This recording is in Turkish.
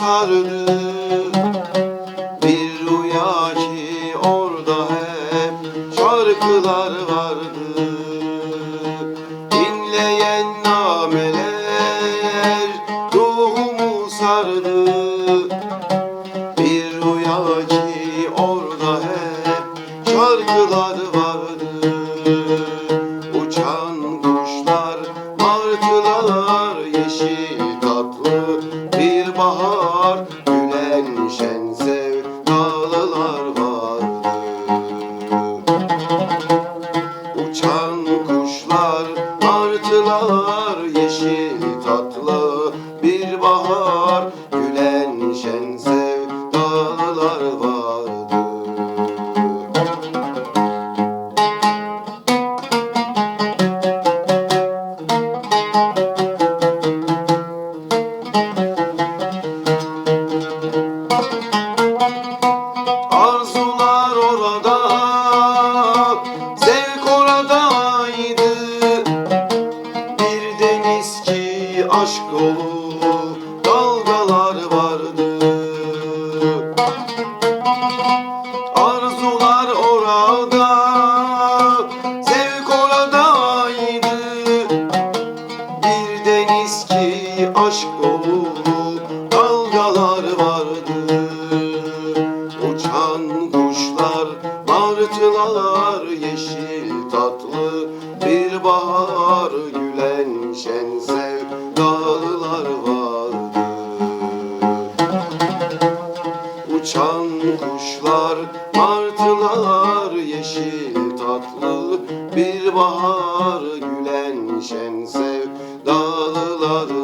sardı Bir rüya ki orada hep şarkılar vardı Dinleyen nameler ruhumu sardı Bir rüya ki orada hep şarkılar vardı Uçan kuşlar, martılar, yeşil tatlı bir bahar kuşlar, martılar, yeşil tatlı bir bahar aşk dolu dalgalar vardı Arzular orada, zevk oradaydı. Bir deniz ki aşk dolu dalgalar vardı Uçan kuşlar, martılar, yeşil tatlı bir bahar gülen şen sevdalılar Martılar yeşil tatlı bir bahar gülen şen sevdalılar.